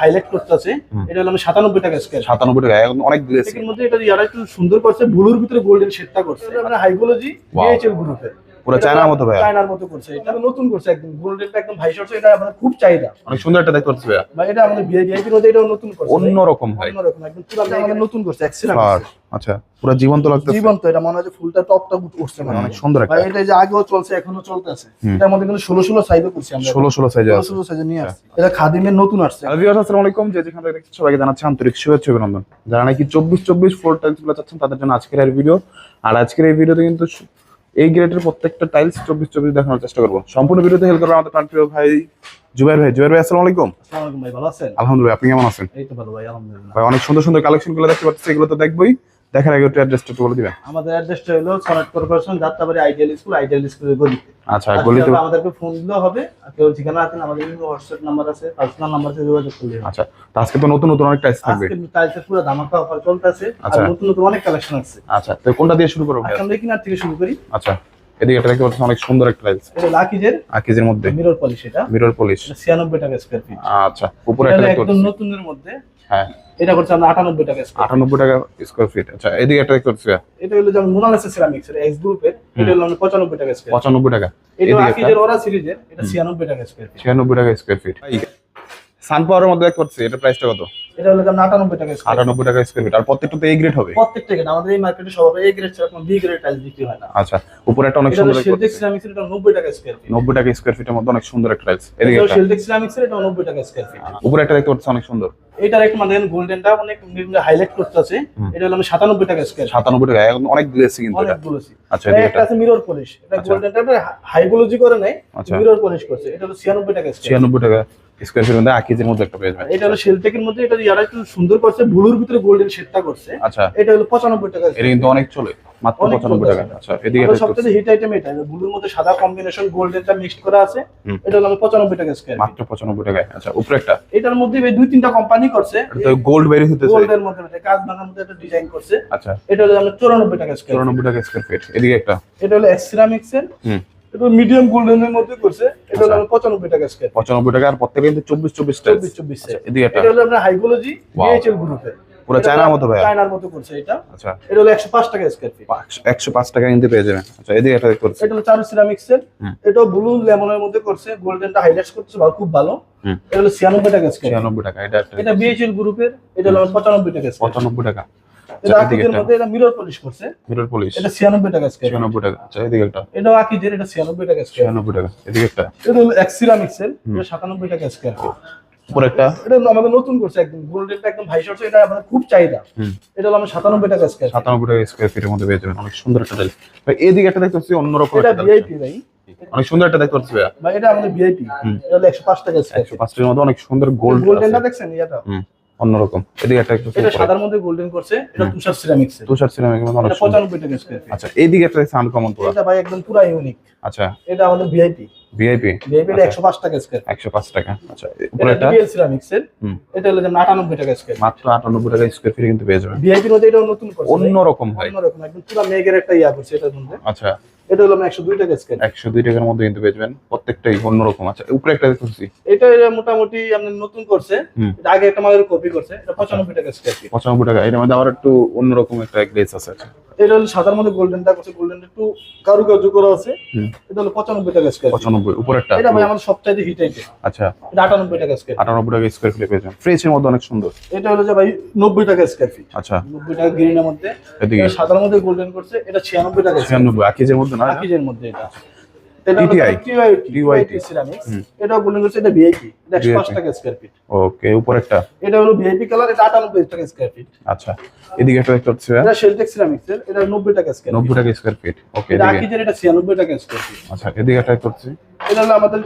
Highlight করতেছে এটা হলো আমি সাতানব্বই টাকা স্কোয়ার সাতানব্বই টাকা এখন অনেক গ্লেসি এর মধ্যে এটা ইয়ারা একটু সুন্দর করছে ব্লুর ভিতরে গোল্ডেন শেডটা করছে। মানে হাইগোলজি. ডিএইচএল গ্রুপে পুরো চায়নার মতো ভাইয়া। চায়নার মতো করছে। এটা নতুন করছে একদম। গোল্ডেনটা একদম ভাই শর্টস এটা আমাদের খুব চাহিদা। অনেক সুন্দর একটা দেখতে পাচ্ছি ভাইয়া। ভাই এটা আমাদের ভিআইপির মধ্যে এটাও নতুন করছে। অন্যরকম ভাই। অন্যরকম একদম পুরো আমাদের নতুন করছে এক্সিলাম আর আচ্ছা পুরো জীবন্ত লাগতেছে। জীবন্ত এটা মনে হয় যে ফুলটা টপটা উঠছে মানে অনেক সুন্দর একটা। ভাই এটা যে আগেও চলছে এখনও চলতেছে। এটার মধ্যে কিন্তু ষোলো ষোলো সাইজও করছি আমরা। ষোলো ষোলো সাইজে ষোলো আছে। ষোলো সাইজে নিয়ে আসছি। এটা খাদিমের নতুন আসছে। ভিউয়ার্স আসসালামু আলাইকুম। যে যেখান থেকে দেখছেন সবাইকে জানাচ্ছি আন্তরিক শুভেচ্ছা ও অভিনন্দন। যারা নাকি চব্বিশ চব্বিশ ফ্লোর টাইলসগুলো চাচ্ছেন তাদের জন্য আজকের এই ভিডিও আর আজকের এই ভিডিওতে কিন্তু এই গ্রেডের প্রত্যেকটা টাইলস চব্বিশ চব্বিশ দেখানোর চেষ্টা করব। সম্পূর্ণ ভিডিওতে হেল্প করব আমাদের প্রাণপ্রিয় ভাই জুবাইর ভাই। জুবাইর ভাই আসসালামু আলাইকুম। আসসালামু আলাইকুম ভাই ভালো আছেন? আলহামদুলিল্লাহ আপনি কেমন আছেন? এই তো ভালো ভাই আলহামদুলিল্লাহ। ভাই অনেক সুন্দর সুন্দর কালেকশনগুলো দেখতে পাচ্ছি এগুলো তো দেখবোই। দেখার আগে একটু অ্যাড্রেসটা একটু বলে দিবেন। আমাদের অ্যাড্রেসটা হলো সনাট corporation Jatrabari ideal school ideal স্কুলের গলিতে আচ্ছা গলিতে আমাদেরকে ফোন দিলেও হবে আর কেউ ঠিকানা আছেন আমাদের হোয়াটসঅ্যাপ নাম্বার আছে পার্সোনাল নাম্বার আছে যোগাযোগ করলে আচ্ছা তো আজকে তো নতুন নতুন অনেক টাইলস থাকবে। আজকে টাইলসের পুরো ধামাকা অফার চলতেছে আর আচ্ছা। নতুন নতুন অনেক কালেকশন আছে। আচ্ছা তো কোনটা দিয়ে শুরু করব আমরা কিনার থেকে শুরু করি। আচ্ছা এদিকে এটা দেখতে পাচ্ছি অনেক সুন্দর একটা টাইলস এটা লাকিজের আকিজের মধ্যে। মিরর পলিশ এটা। মিরর পলিশ এটা ছিয়ানব্বই টাকা স্কোয়ার ফিট আচ্ছা উপরে একটা একদম নতুনের মধ্যে। হ্যাঁ। এটা করছে আমরা আটানব্বই টাকা স্কোয়ার আটানব্বই টাকা স্কোয়ার ফিট আচ্ছা এদিকে একটা দেখতে পাচ্ছি। এটা হলো যেমন মোনালিসা সিরামিক্স এর এক্স গ্রুপের এটা হলো আমরা পঁচানব্বই টাকা স্কোয়ার পঁচানব্বই টাকা। এটা আকিজের ওরা সিরিজের এটা ছিয়ানব্বই টাকা স্কোয়ার ফিট ছিয়ানব্বই টাকা স্কোয়ার ফিট সান পাওয়ারের মধ্যে দেখতে পাচ্ছি এটা প্রাইসটা কত? এটা হলো আটানব্বই টাকা স্কোয়ার আটানব্বই টাকা স্কোয়ার ফিট আর প্রত্যেকটা তো এই গ্রেড হবে? প্রত্যেকটা গ্রেড আমাদের এই মার্কেটে সবাই এই গ্রেড ছাড়া কোনো বি গ্রেড টাইলস বিক্রি হয় না। আচ্ছা উপরে একটা অনেক সুন্দর দেখতে শেলটেক্স সিরামিক্স এটা নব্বই টাকা স্কোয়ার ফিট নব্বই টাকা স্কোয়ার ফিটের মধ্যে অনেক সুন্দর একটা টাইলস এদিকে এটা একটা শেলটেক্স সিরামিক্স এটা নব্বই টাকা স্কোয়ার ফিট উপরে একটা দেখতে পাচ্ছি অনেক সুন্দর। এটার একটু মানে গোল্ডেনটা অনেক হাইলাইট করতেছে। এটা হলো আমি সাতানব্বই টাকা স্কোয়ার সাতানব্বই টাকা অনেক গ্লেসি কিন্তু এটা। অনেক বলেছি আচ্ছা একটা আছে মিরর পলিশ এটা আচ্ছা। গোল্ডেনটা হাইগুলোজি করে নাই আচ্ছা। মিরর পলিশ করছে। এটা হলো ছিয়ানব্বই টাকা স্কোয়ার ছিয়ানব্বই টাকা। স্কোয়ার ফিটের মধ্যে আকিজের মধ্যে একটা পেয়ে যাবেন এটা হলো শেলটেকের মধ্যে এটা ইয়ারা একটু সুন্দর করছে ব্লুর ভিতরে গোল্ডেন শেডটা করছে আচ্ছা। এটা হলো পঁচানব্বই টাকা এটা কিন্তু অনেক চলে মাত্র অনেক পঁচানব্বই টাকা। আচ্ছা এদিকে দেখতে সবচেয়ে হিট আইটেম এটা ব্লুর মধ্যে সাদা কম্বিনেশন গোল্ডেনটা মিক্সড করা আছে এটা হলো আমি পঁচানব্বই টাকা স্কোয়ার মাত্র পঁচানব্বই টাকায়। আচ্ছা উপরে একটা। এটার মধ্যে দুই তিনটা কোম্পানি করছে এটা গোল্ড বেরি হতেছে গোল্ডের মধ্যে এটা কাজ ভাঙার মধ্যে একটা ডিজাইন করছে। আচ্ছা। এটা হলো আমরা চুরানব্বই টাকা স্কোয়ার চুরানব্বই টাকা স্কোয়ার ফিট এদিকে একটা। এটা হলো এক্সিরামিক্স এর হুম। এটা মিডিয়াম গোল্ডেনের মধ্যে করছে। এটা হলো আচ্ছা। আমরা পঁচানব্বই টাকা স্কোয়ার পঁচানব্বই টাকা আর প্রত্যেকটা কিন্তু চব্বিশ চব্বিশ টাইলস চব্বিশ চব্বিশ আচ্ছা এদিকে একটা। এটা হলো আমরা হাইগোলজি ডিএইচএল গ্রুপের পুরো চায়নার মতো চায়নার মতো করছে এটা। আচ্ছা। এটা হলো একশো পাঁচ টাকা স্কোয়ার ফিট একশো পাঁচ টাকা কিন্তু পেয়ে যাবেন। আচ্ছা এদিকে দেখতে পাচ্ছি। এটা হলো চারু সিরামিক্স এর হুম। ব্লু লেমনের মধ্যে করছে। গোল্ডেনটা হাইলাইটস করছে ভালো খুব ভালো। এটা হলো ছিয়ানব্বই টাকা স্কোয়ার ছিয়ানব্বই টাকা এটা এটা বিএইচএল গ্রুপের এটা হলো আমার পঁচানব্বই টাকা স্কোয়ার পঁচানব্বই টাকা। এটা আকিজের মধ্যে এটা মিরর পলিশ করছে। মিরর পলিশ এটা ছিয়ানব্বই টাকা স্কোয়ার টাকা আচ্ছা এদিকে একটা আকিজের এটা ছিয়ানব্বই টাকা স্কোয়ার টাকা এদিকে একটা। এটা হলো এক্সিরামিক্স এর এটা সাতানব্বই টাকা স্কোয়ার ফিট একটা। এটা আমাদের নতুন করছে একদম গোল্ডেনটা একদম ভাই শর্টস এটা আমাদের খুব চাহিদা। এটা হলো আমার সাতানব্বই টাকা স্কোয়ার সাতানব্বই টাকা স্কোয়ার ফিটের মধ্যে পেয়ে যাবেন। অনেক সুন্দর একটা টাইলস ভাই এদিকে একটা দেখতে পাচ্ছি অন্যরকম এটা ভিআইপি ভাই। অনেক সুন্দর একটা দেখতে পাচ্ছি ভাইয়া। বা এটা আমাদের ভিআইপি এটা পাঁচ টাকা স্কোয়ার একশো পাঁচটার মধ্যে অনেক সুন্দর গোল্ড গোল্ডেনটা দেখছেন এটা অন্যরকম। এদিকে একটা একটু এটা সাদার মধ্যে গোল্ডেন করছে এটা তুষার সিরামিক্স তুষার এটা সুন্দর। পঁচানব্বই টাকা স্কোয়ার ফিট আচ্ছা এইদিকে একটা দেখছি আনকমন পুরো। এটা ভাই একদম পুরা ইউনিক আচ্ছা। এটা আমাদের ভিআইপি ভিআইপি ভিআইপি এটা একশো পাঁচ টাকা স্কোয়ার একশো পাঁচ টাকা। আচ্ছা উপরে এটা ডিএল সিরামিক্স এর এটা হলো যেমন আটানব্বই টাকা স্কোয়ার মাত্র আটানব্বই টাকা স্কোয়ার ফিট কিন্তু পেয়ে যাবেন। ভিআইপির মধ্যে এটাও নতুন করছে। অন্যরকম ভাই। অন্যরকম একদম পুরা মেঘের একটা ইয়া করছে এটার মধ্যে। আচ্ছা। এটা হলো একশো দুই টাকা স্কেল একশো দুই টাকার মধ্যে কিন্তু বেচবেন প্রত্যেকটাই অন্যরকম। আছে উপরে একটা দেখতেছি এটা মোটামুটি আপনি নতুন করছে এটা আগে একটা আমাদের কপি করছে এটা পঁচানব্বই টাকা স্কোয়ার ফিট পঁচানব্বই টাকা এর মধ্যে আবার একটু অন্যরকম একটা গ্লেজ আছে আচ্ছা। এটা হলো সাদার মধ্যে গোল্ডেন গোল্ডেনটা করছে গোল্ডেন একটু কারুকার্য করা আছে। এটা হলো পঁচানব্বই টাকা স্কোয়ার ফিট পঁচানব্বই উপরে একটা এটা ভাই আমাদের সবচাইতে হিট আইটেম আচ্ছা। এটা আটানব্বই টাকা স্কয়ার আটানব্বই টাকা স্কয়ার ফিট পেয়েছেন। ফ্রেশের মধ্যে অনেক সুন্দর। এটা হলো যে ভাই নব্বই টাকা স্কয়ার ফিট আচ্ছা। নব্বই টাকা গ্রিনের মধ্যে। এদিকে। সাদার মধ্যে গোল্ডেন করছে এটা ছিয়ানব্বই টাকা ছিয়ানব্বই আকিজের মধ্যে না আকিজের মধ্যে এটা। এটা গোল্ডেন করছে এটা ভিআইপি এটা টাকা স্কোয়ার ফিট ওকে উপরে একটা এটা হলো ভিআইপি কালার এটা টাকা স্কোয়ার ফিট আচ্ছা এদিকে একটা এটা শেলটেক সিরামিক্স এর এটা নব্বই টাকা স্কোয়ার নব্বই টাকা স্কোয়ার ফিট ওকে এটা আকিজের এটা ছিয়ানব্বই টাকা স্কোয়ার ফিট আচ্ছা এদিকে একটা এটা হলো আমাদের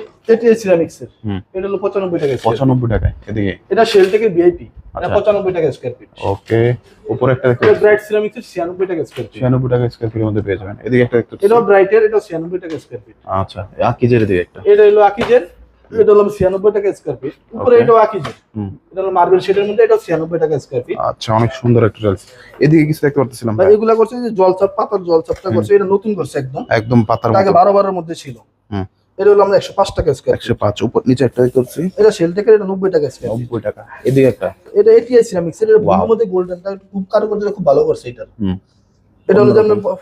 সিরামিক্স এর এটা হলো পঁচানব্বই টাকা স্কোয়ার পঁচানব্বই টাকায় এদিকে এটা শেলটেকের ভিআইপি এটা আচ্ছা। টাকা স্কোয়ার ফিট ওকে উপরে একটা দেখতে ব্রাইট সিরামিক্স এর ছিয়ানব্বই টাকা স্কোয়ার ফিট ছিয়ানব্বই টাকা স্কোয়ার ফিটের মধ্যে পেয়ে যাবেন এদিকে একটা দেখতে ব্রাইটের এটা ছিয়ানব্বই টাকা স্কোয়ার ফিট আচ্ছা আকিজের এদিকে একটা। এটা হলো আকিজের এটা হলো ছিয়ানব্বই টাকা স্কোয়ার ফিট উপরে. এটাও আকিজের। হুম। এটা হলো মার্বেল শেডের মধ্যে এটা ছিয়ানব্বই টাকা স্কোয়ার ফিট আচ্ছা অনেক সুন্দর একটা টাইলস এদিকে কিছু দেখতে পারতেছিলাম ভাই। এগুলা করছে যে জলচাপ পাতার জলচাপটা করছে এটা নতুন করছে একদম। একদম পাতার আগে বারো বারের মধ্যে ছিল। হুম। এটা হলো আমরা একশো পাঁচ টাকা স্কোয়ার একশো পাঁচ উপর নিচে একটা করছি। এটা সেলটেকের এটা নব্বই টাকা স্কোয়ার নব্বই টাকা। এদিকে একটা। এটা এটিআই সিরামিক্স এটা মধ্যে গোল্ডেনটা খুব কারুকার্য খুব ভালো করছে এটা হুম। এটা হলো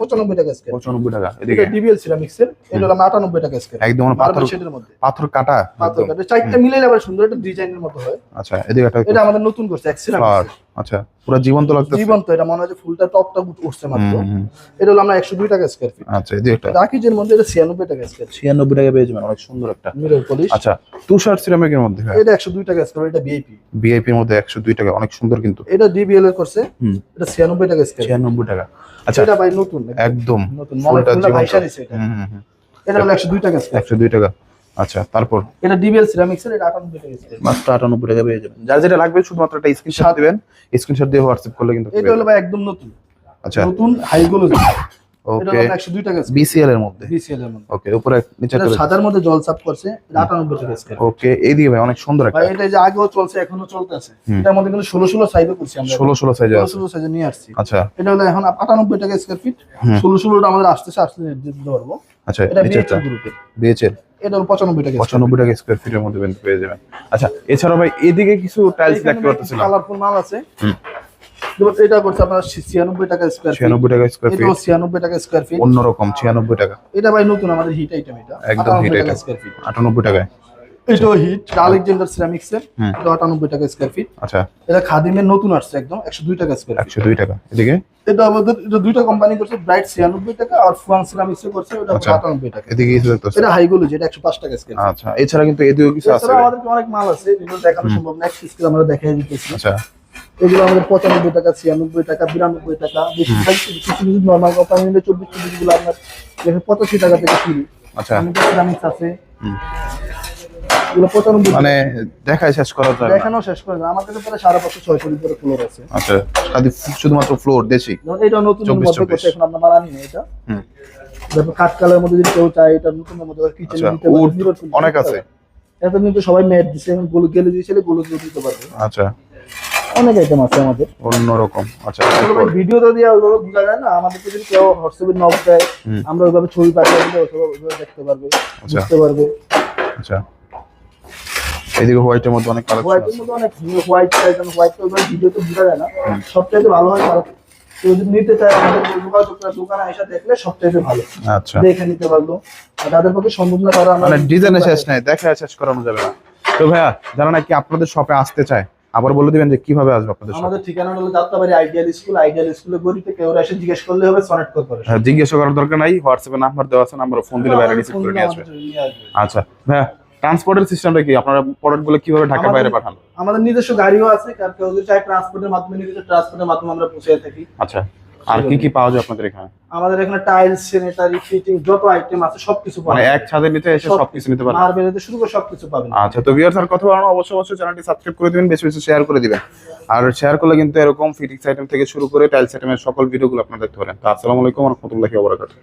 পঁচানব্বই টাকা এটা ডিবিএল সিরামিক্স এর এটা হলো আমরা আটানব্বই টাকা একদম মানে পাথর শেডের মধ্যে। পাথর কাটা। পাথর কাটা। চারটা মিলে আবার সুন্দর একটা ডিজাইনের মতো হয়। আচ্ছা এদিকে এটা আমাদের নতুন করছে এক ফ্লাওয়ার সিরামিক্স আচ্ছা পুরো জীবন্ত লাগতেছে? জীবন্ত এটা মনে হয় যে ফুলটা টপটা উঠছে মাত্র। এটা হলো আমরা একশো দুই টাকা স্কোয়ার ফিট আচ্ছা এদিকে একটা রাকিজের মধ্যে এটা ছিয়ানব্বই টাকা স্কোয়ার ফিট ছিয়ানব্বই টাকা পেয়ে যাবেন অনেক সুন্দর একটা। মিরর পলিশ আচ্ছা তুষার সিরামিকের মধ্যে এটা একশো দুই টাকা স্কোয়ার এটা বিআইপি ভিআইপির মধ্যে একশো দুই টাকা অনেক সুন্দর কিন্তু। এটা ডিবিএল এর করছে হুম। এটা ছিয়ানব্বই টাকা স্কোয়ার ছিয়ানব্বই টাকা। আচ্ছা। এটা ভাই নতুন একদম। নতুন মনে ফুলটা জীবন্ত। এটা। হুম, হুম, হুম। এটা হলো একশো দুই টাকা স্কোয়ার একশো দুই টাকা। আচ্ছা তারপর? এটা ডিবিএল সিরামিক্স এর এটা আটানব্বই টাকা স্কোয়ার মাত্র আটানব্বই টাকা পেয়ে যাবেন। যার যেটা লাগবে শুধুমাত্র একটা স্ক্রিনশট দিবেন। স্ক্রিনশট দিয়ে হোয়াটসঅ্যাপ করলে কিন্তু এটা হলো ভাই একদম নতুন। আচ্ছা। নতুন হাইগুলো এটা ওকে হলো একশো দুই টাকা বিসিএল এর মধ্যে। বিসিএল এর মধ্যে। ওকে উপরে নিচে করে সাদার মধ্যে জল সাপ করছে এটা আটানব্বই টাকা স্কোয়ার ওকে এইদিকে ভাই অনেক সুন্দর একটা। ভাই এটা যে আগেও চলছে এখনও চলতেছে হুম। এটার মধ্যে কিন্তু ষোলো ষোলো সাইজে করছি আমরা। ষোলো ষোলো সাইজে ষোলো আছে। ষোলো সাইজে নিয়ে আসছি। আচ্ছা। এটা হলো এখন আটানব্বই টাকা স্কোয়ার ফিট হুম। ষোলো ষোলোটা আমাদের আসতেছে আসতে দিতে পারব আচ্ছা এটা বিএচএল গ্রুপের বিএচএল এটা হলো পঁচানব্বই টাকা পঁচানব্বই টাকা স্কোয়ার ফিটের মধ্যে পেয়ে- যাবেন। আচ্ছা এছাড়াও ভাই এদিকে কিছু টাইলস দেখতে কালারফুল মাল আছে। এটা করছে আপনার ছিয়ানব্বই টাকা স্কোয়ার ছিয়ানব্বই টাকা স্কোয়ার ফিট ছিয়ানব্বই টাকা স্কোয়ার ফিট অন্যরকম ছিয়ানব্বই টাকা। এটা ভাই নতুন আমাদের হিট আইটেম এটা। একদম হিট আইটেম স্কোয়ার ফিট আটানব্বই টাকায়। এটাও হিট আলেকজান্ডার সিরামিক্স এর হুম। এটা আটানব্বই টাকা স্কোয়ার ফিট আচ্ছা। এটা খাদিমের নতুন আসছে একদম একশো দুই টাকা স্কোয়ার ফিট একশো দুই টাকা এদিকে? এটা আমাদের এটা দুইটা কোম্পানি করছে ব্রাইট ছিয়ানব্বই টাকা আর ফুয়াং সিরামিক্স করছে ওটা আচ্ছা। আটানব্বই টাকা। এদিকে এটা হাইগুলো যেটা একশো পাঁচ টাকা স্কোয়ার আচ্ছা এছাড়া কিন্তু এদিকেও কিছু আছে। আমাদের অনেক মাল আছে যেগুলো দেখানো সম্ভব না স্কেল আমরা দেখাই দিতেছি। আচ্ছা। এগুলো আমাদের পঁচানব্বই টাকা ছিয়ানব্বই টাকা বিরানব্বই টাকা বেশিরভাগ কিছু কিছু নর্মাল কোম্পানি নিলে চব্বিশ চব্বিশগুলো আপনার পঁচাশি টাকা থেকে শুরু। আচ্ছা। সিরামিক্স আছে। মানে দেখায় শেষ করা যায় দেখানো শেষ করে না। আমার কাছে প্রায় সাড়ে পাঁচশো ছয়শোর উপরে ফ্লোর আছে। আচ্ছা খালি শুধুমাত্র ফ্লোর দেশি? এটা নতুন 24, মধ্যে 24 এখন আমরা মাল আনি এটা। হুম। কাঠ কালার মধ্যে যদি কেউ চায় এটা নতুন মধ্যে কিচেন আচ্ছা অনেক আছে। এটা কিন্তু সবাই ম্যাট দিছে এখনগুলো গেলে দিয়েছিলে গুলো দিয়ে দিতে পারবে। আচ্ছা। অনেক আইটেম আছে আমাদের। অন্যরকম। আচ্ছা ভিডিও তো দিয়ে ওইভাবে বোঝা যায় না। আমাদেরকে যদি কেউ হোয়াটসঅ্যাপে নক দেয় আমরা ওইভাবে ছবি পাঠিয়ে দিলে ওইভাবে ওইভাবে দেখতে পারবে আচ্ছা। বুঝতে পারবে। আচ্ছা। এদিকে হোয়াইটের মধ্যে অনেক কালেকশন হোয়াইটের মধ্যে অনেক হোয়াইট টাইটেন হোয়াইট তো ওইভাবে ভিডিও তো বোঝা যায় না। সবচাইতে ভালো হয় কারণ কেউ যদি নিতে চায় আমাদের যোগাযোগ করে দোকানে এসে দেখলে সবচাইতে ভালো। আচ্ছা। দেখে নিতে পারল। তাদের পক্ষে সম্ভব না তারা মানে ডিজাইনে শেষ নাই দেখা শেষ করানো যাবে না। তো ভাইয়া যারা নাকি আপনাদের শপে আসতে চায় আবার বলে দিবেন যে কীভাবে আসবে আপনাদের আমাদের ঠিকানা হলো আইডিয়াল স্কুল আইডিয়াল স্কুলে গড়িতে কেউ এসে জিজ্ঞেস করলে হবে সনেট কর্পোরেশন হ্যাঁ, জিজ্ঞাসা করার দরকার নাই হোয়াটসঅ্যাপে নাম্বার দেওয়া আছে নাম্বার ফোন দিলে বাইরে রিসিভ করে নিয়ে আসবে। আচ্ছা ভাইয়া ট্রান্সপোর্টের সিস্টেমটা কি? আপনারা প্রোডাক্টগুলো কীভাবে ঢাকা বাইরে পাঠান? আমাদের নিজস্ব গাড়িও আছে কার কেউ যদি চায় ট্রান্সপোর্টের মাধ্যমে নিজস্ব ট্রান্সপোর্টের মাধ্যমে আমরা পৌঁছে থাকি। আচ্ছা। আর কি কি পাওয়া যায় আপনাদের এখানে? আমাদের এখানে টাইলস স্যানিটারি ফিটিং যত আইটেম আছে সবকিছু পাবেন মানে এক ছাদের নিচে এসে সবকিছু নিতে পারেন মার্বেল থেকে শুরু করে সবকিছু পাবেন। আচ্ছা তো ভিউয়ার্স আর কথা বলানো অবশ্যই অবশ্যই চ্যানেলটি সাবস্ক্রাইব করে দিবেন বেশি বেশি শেয়ার করে দিবেন। আর শেয়ার করলে কিন্তু এরকম ফিটিংস আইটেম থেকে শুরু করে টাইলস আইটেমের সকল ভিডিওগুলো আপনারা দেখতে পারেন তো আসসালামু আলাইকুম রহমতুল্লাহি ওয়া বারাকাতুহু।